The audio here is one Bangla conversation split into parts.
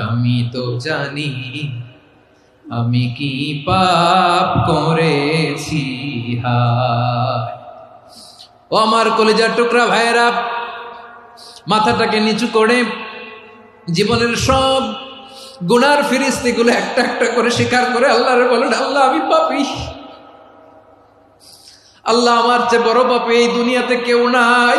আমি তো জানি আমি কি পাপ করেছি ও আমার কলেজার টুকরা ভাইয়েরা, মাথাটাকে নিচু করে জীবনের সব গুনার ফিরিস্তিগুলো একটা একটা করে স্বীকার করে আল্লাহরে বলেন, আল্লাহ আমি পাপি। আল্লাহ আমার চেয়ে বড় পাপি এই দুনিয়াতে কেউ নাই।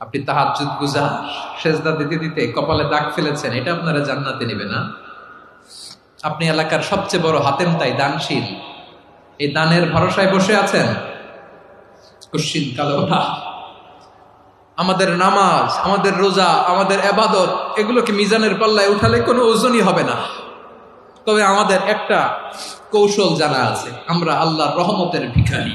আপনি তাহাজ্জুদ গুজার সেজদা দিতে দিতে কপালে দাগ ফেলেছেন, এটা আপনারা জান্নাতে নেবে না? আপনি এলাকার সবচেয়ে বড় হাতেম তাই, দানশীল। এই দানের ভরসায় বসে আছেন? আমাদের নামাজ, আমাদের রোজা, আমাদের এবাদত এগুলোকে মিজানের পাল্লায় উঠালে কোনো ওজনই হবে না। তবে আমাদের একটা কৌশল জানা আছে, আমরা আল্লাহর রহমতের ভিখারি।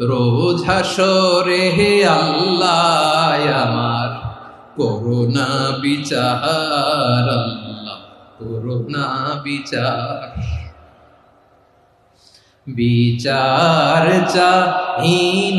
রোজ হাসরে হে আল্লাহ আমার। করোনা বিচার আল্লাহ করোনা বিচার। বিচার চাহি